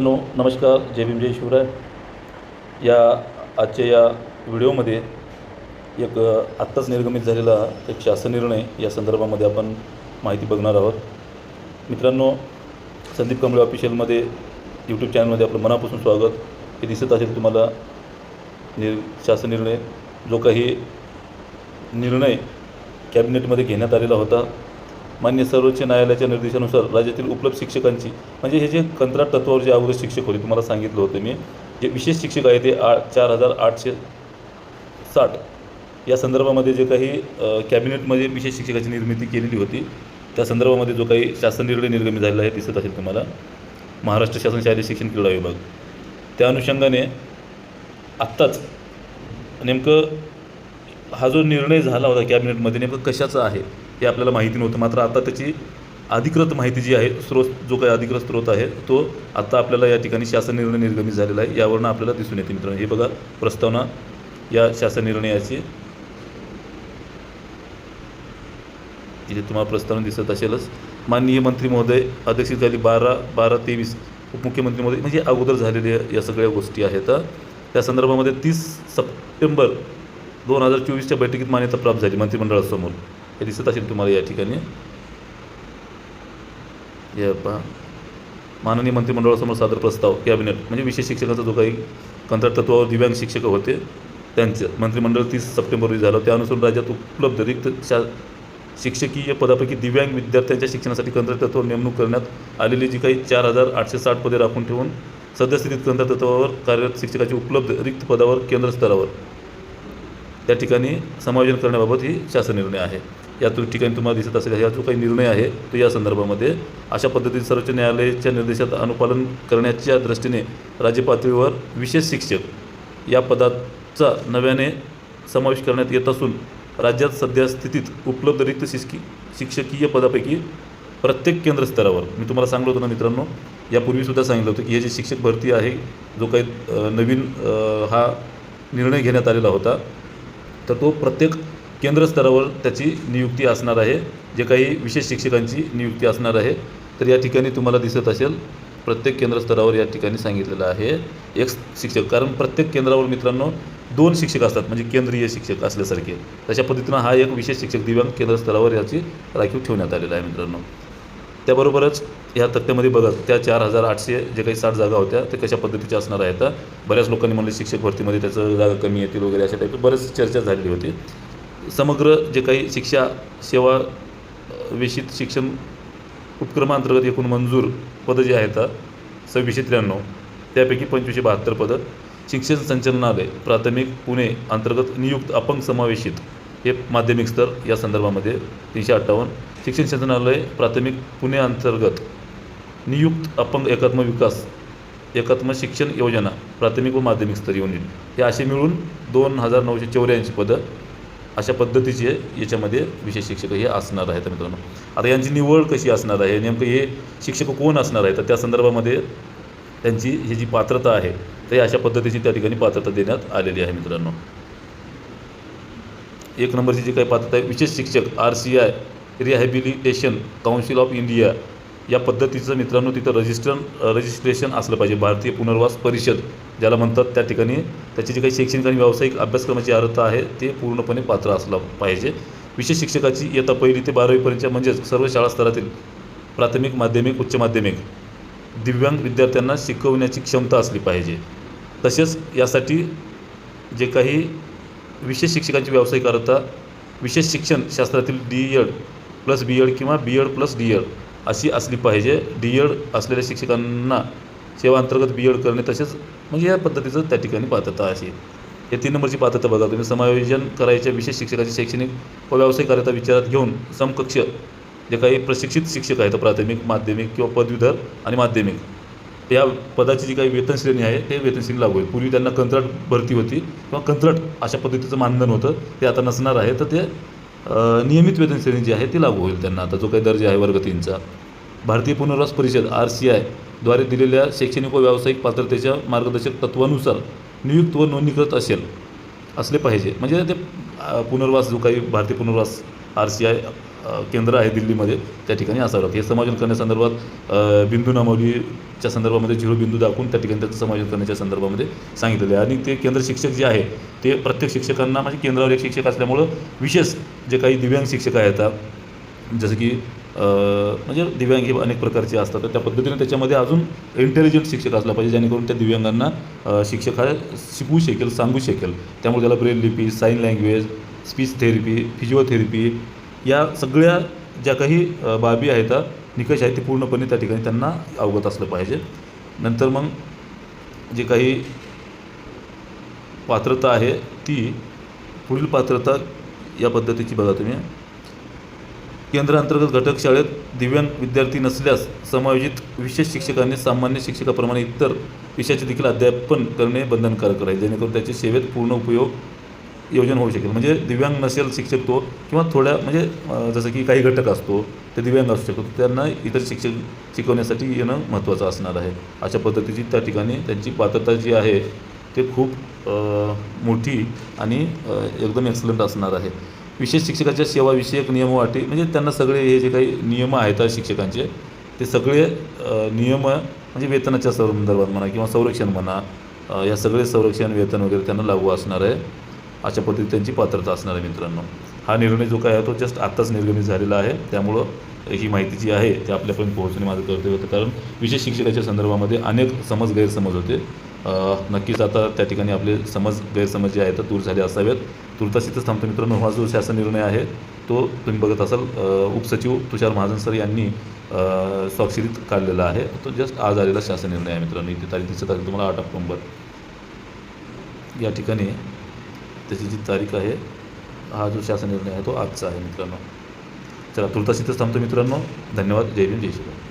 No नमस्कार. जय भीम जय शिवराय. या आजच्या या व्हिडिओमध्ये एक आत्ताच निर्गमित झालेला एक शासन निर्णय या संदर्भामध्ये आपण माहिती बघणार आहोत. मित्रांनो संदीप कंबळे ऑफिशियलमध्ये यूट्यूब चॅनलमध्ये आपलं मनापासून स्वागत. हे दिसत असेल तुम्हाला निर शासन निर्णय. जो काही निर्णय कॅबिनेटमध्ये घेण्यात आलेला होता मान्य सर्वोच्च न्यायालयाच्या निर्देशानुसार राज्यातील उपलब्ध शिक्षकांची म्हणजे हे जे कंत्राट तत्वावर जे अगोदर शिक्षक होते तुम्हाला सांगितलं होतं मी जे विशेष शिक्षक आहे ते आ चार हजार आठशे साठ. या संदर्भामध्ये जे काही कॅबिनेटमध्ये विशेष शिक्षकाची निर्मिती केलेली होती त्या संदर्भामध्ये जो काही शासन निर्णय निर्गमित झालेला आहे दिसत असेल तुम्हाला. महाराष्ट्र शासन शालेय शिक्षण क्रीडा विभाग. त्या अनुषंगाने आत्ताच नेमकं हा जो निर्णय झाला होता कॅबिनेटमध्ये नेमकं कशाचा आहे? हे आपल्याला माहिती नव्हतं. मात्र आता त्याची अधिकृत माहिती जी आहे स्रोत जो काही अधिकृत स्रोत आहे तो आता आपल्याला या ठिकाणी शासन निर्णय निर्गमित झालेला आहे. यावरनं आपल्याला दिसून येते मित्रांनो. हे बघा प्रस्तावना या शासन निर्णयाची. इथे तुम्हाला प्रस्तावना दिसत असेलच. माननीय मंत्री महोदय अध्यक्षित झाली बारा बारा तेवीस उपमुख्यमंत्री महोदय म्हणजे अगोदर झालेल्या या सगळ्या गोष्टी आहेत. त्या संदर्भामध्ये तीस सप्टेंबर दोन हजार चोवीसच्या बैठकीत मान्यता प्राप्त झाली मंत्रिमंडळासमोर. हे दिसत असेल तुम्हाला या ठिकाणी हे पहा माननीय मंत्रिमंडळासमोर सादर प्रस्ताव कॅबिनेट म्हणजे विशेष शिक्षकाचा जो काही कंत्राट तत्वावर दिव्यांग शिक्षक होते त्यांचं मंत्रिमंडळ तीस सप्टेंबर रोजी झालं त्यानुसार राज्यात उपलब्ध रिक्त शा शिक्षकीय पदापैकी दिव्यांग विद्यार्थ्यांच्या शिक्षणासाठी कंत्राट तत्वावर नेमणूक करण्यात आलेली जी काही चार हजार आठशे साठ पदे राखून ठेवून सद्यस्थितीत कंत्राट तत्वावर कार्यरत शिक्षकाची उपलब्ध रिक्त पदावर केंद्र स्तरावर त्या ठिकाणी समायोजन करण्याबाबत ही शासन निर्णय आहे या तु ठिकाणी तुम्हाला दिसत असेल ह्या जो काही निर्णय आहे तो या संदर्भामध्ये. अशा पद्धतीने सर्वोच्च न्यायालयाच्या निर्देशात अनुपालन करण्याच्या दृष्टीने राज्य पातळीवर विशेष शिक्षक या पदाचा नव्याने समावेश करण्यात येत असून राज्यात सध्या स्थितीत उपलब्ध रिक्त शिक्षकी शिक्षकीय पदापैकी प्रत्येक केंद्र स्तरावर मी तुम्हाला सांगलो होतो ना मित्रांनो यापूर्वीसुद्धा सांगितलं होतं की हे जे शिक्षक भरती आहे जो काही नवीन हा निर्णय घेण्यात आलेला होता तर तो प्रत्येक केंद्र स्तरावर त्याची नियुक्ती असणार आहे. जे काही विशेष शिक्षकांची नियुक्ती असणार आहे तर या ठिकाणी तुम्हाला दिसत असेल प्रत्येक केंद्र स्तरावर या ठिकाणी सांगितलेलं आहे. एक शिक्षक कारण प्रत्येक केंद्रावर मित्रांनो दोन शिक्षक असतात म्हणजे केंद्रीय शिक्षक असल्यासारखे. तशा पद्धतीनं हा एक विशेष शिक्षक दिव्यांग केंद्र स्तरावर याची राखीव ठेवण्यात आलेला आहे मित्रांनो. त्याबरोबरच ह्या तक्त्यामध्ये बघा त्या चार हजार आठशे जे काही साठ जागा होत्या ते कशा पद्धतीच्या असणार आहेत? बऱ्याच लोकांनी म्हणले शिक्षक भरतीमध्ये त्याचं जागा कमी येतील वगैरे अशा टाईप बरेच चर्चा झालेली होती. समग्र जे काही शिक्षा सेवा अ, वेशित शिक्षण उपक्रमांतर्गत एकूण मंजूर पदं जी आहेत सव्वीसशे त्र्याण्णव त्यापैकी पंचवीसशे बहात्तर पदं शिक्षण संचालनालय प्राथमिक पुणे अंतर्गत नियुक्त अपंग समावेशित हे माध्यमिक स्तर या संदर्भामध्ये तीनशे अठ्ठावन्न. शिक्षण संचालनालय प्राथमिक पुणे अंतर्गत नियुक्त अपंग एकात्म विकास एकात्म शिक्षण योजना प्राथमिक व माध्यमिक स्तर युनिट हे असे मिळून दोन हजार नऊशे चौऱ्याऐंशी पदं अशा पद्धतीचे याच्यामध्ये विशेष शिक्षक हे असणार आहेत मित्रांनो. आता यांची निवड कशी असणार आहे? नेमकं हे शिक्षक कोण असणार आहे तर त्या संदर्भामध्ये त्यांची ही जी पात्रता आहे ते अशा पद्धतीची त्या ठिकाणी पात्रता देण्यात आलेली आहे मित्रांनो. एक नंबरची जी काही पात्रता आहे विशेष शिक्षक R C I rehabilitation council of India या पद्धतीचं मित्रांनो तिथं रजिस्ट्रन रजिस्ट्रेशन असलं पाहिजे. भारतीय पुनर्वास परिषद ज्याला म्हणतात त्या ठिकाणी त्याची जी काही शैक्षणिक आणि व्यावसायिक अभ्यासक्रमाची अर्हता आहे ते पूर्णपणे पात्र असलं पाहिजे. विशेष शिक्षकाची इयत्ता पहिली ते बारावीपर्यंतच्या म्हणजेच सर्व शाळा स्तरातील प्राथमिक माध्यमिक उच्च माध्यमिक दिव्यांग विद्यार्थ्यांना शिकवण्याची क्षमता असली पाहिजे. तसेच यासाठी जे काही विशेष शिक्षकांची व्यावसायिक अर्हता विशेष शिक्षण शास्त्रातील D Ed plus B Ed किंवा B Ed plus D Ed अशी असली पाहिजे. डी एड असलेल्या शिक्षकांना सेवांतर्गत बी एड करणे तसेच म्हणजे या पद्धतीचं त्या ठिकाणी पात्रता अशी हे तीन नंबरची पात्रता बघा. तुम्ही समायोजन करायच्या विशेष शिक्षकाची शैक्षणिक व व्यावसायिक कार्यता विचारात घेऊन समकक्ष जे काही प्रशिक्षित शिक्षक आहेत प्राथमिक माध्यमिक किंवा पदवीधर आणि माध्यमिक या पदाची जी काही वेतन श्रेणी आहे ते वेतन श्रेणी लागू होईल. पूर्वी त्यांना कंत्राट भरती होती किंवा कंत्राट अशा पद्धतीचं मानधन होतं. ते आता नसणार आहे. तर ते नियमित वेतन श्रेणी जी आहे ती लागू होईल त्यांना. आता जो काही दर्जा आहे वर्ग तीनचा भारतीय पुनर्वास परिषद आर सी आयद्वारे दिलेल्या शैक्षणिक व व्यावसायिक पात्रतेच्या मार्गदर्शक तत्वानुसार नियुक्त व नोंदणीकृत असेल असले पाहिजे. म्हणजे ते पुनर्वास जो काही भारतीय पुनर्वास आर सी आय केंद्र आहे दिल्लीमध्ये त्या ठिकाणी असावं हे समायोजन करण्यासंदर्भात बिंदू नामावलीच्या संदर्भामध्ये झिरो बिंदू दाखवून त्या ठिकाणी त्याचं समायोजन करण्याच्या संदर्भामध्ये सांगितलेलं आहे. आणि ते केंद्र शिक्षक जे आहे ते प्रत्येक शिक्षकांना म्हणजे केंद्रावर एक शिक्षक असल्यामुळं विशेष जे काही दिव्यांग शिक्षक आहेत जसं की म्हणजे दिव्यांग हे अनेक प्रकारचे असतात. तर त्या पद्धतीने त्याच्यामध्ये अजून इंटेलिजंट शिक्षक असला पाहिजे जेणेकरून त्या दिव्यांगांना शिक्षक हा शिकवू शकेल सांगू शकेल. त्यामुळे त्याला ब्रेल लिपी sign language speech therapy physiotherapy या सगळ्या ज्या काही बाबी आहेत त्या निकष आहेत ते पूर्णपणे त्या ठिकाणी त्यांना अवगत असलं पाहिजे. नंतर मग जे काही पात्रता आहे ती पुढील पात्रता या पद्धतीची बघा तुम्ही. केंद्रांतर्गत घटक शाळेत दिव्यांग विद्यार्थी नसल्यास समायोजित विशेष शिक्षकांनी सामान्य शिक्षकाप्रमाणे इतर विषयाचे देखील अध्यापन करणे बंधनकारक राहील. जेणेकरून त्याचे सेवेत पूर्ण उपयोग योजना होऊ शकेल. म्हणजे दिव्यांग नसेल शिक्षक तो किंवा थोड्या म्हणजे जसं की काही घटक असतो ते दिव्यांग असू शकतो त्यांना इतर शिक्षक शिकवण्यासाठी येणं महत्त्वाचं असणार आहे. अशा पद्धतीची त्या ठिकाणी त्यांची पात्रता जी आहे ते खूप मोठी आणि एकदम एक्सलंट असणार आहे. विशेष शिक्षकाच्या सेवाविषयक नियम म्हणजे त्यांना सगळे हे जे काही नियम आहेत शिक्षकांचे ते सगळे नियम म्हणजे वेतनाच्या संदर्भात म्हणा किंवा संरक्षण म्हणा या सगळे संरक्षण वेतन वगैरे त्यांना लागू असणार आहे. अशा पद्धती त्यांची पात्रता असणार आहे मित्रांनो. हा निर्णय जो काय आहे तो जस्ट आत्ताच निर्गमित झालेला आहे. त्यामुळं ही माहिती जी आहे ती आपल्यापर्यंत पोहोचणे माझं कर्तव्य होतं. कारण विशेष शिक्षकाच्या संदर्भामध्ये अनेक समज गैरसमज होते. नक्कीच आता त्या ठिकाणी आपले समज गैरसमज जे आहेत दूर झाले असावेत. तुर्तास थांबतो मित्रांनो. हा जो शासन निर्णय आहे तो तुम्ही बघत असाल उपसचिव तुषार महाजन सर यांनी स्वाक्षरीत काढलेला आहे. तो जस्ट आज आलेला शासन निर्णय आहे मित्रांनो. इथे तारीख दिसत आहे तुम्हाला आठ ऑक्टोंबर. या ठिकाणी त्याची जी तारीख आहे हा जो शासन निर्णय आहे तो आजचा आहे मित्रांनो. चला तुर्तास इथंच थांबतो मित्रांनो. धन्यवाद. जय भीम जय श्रीराम.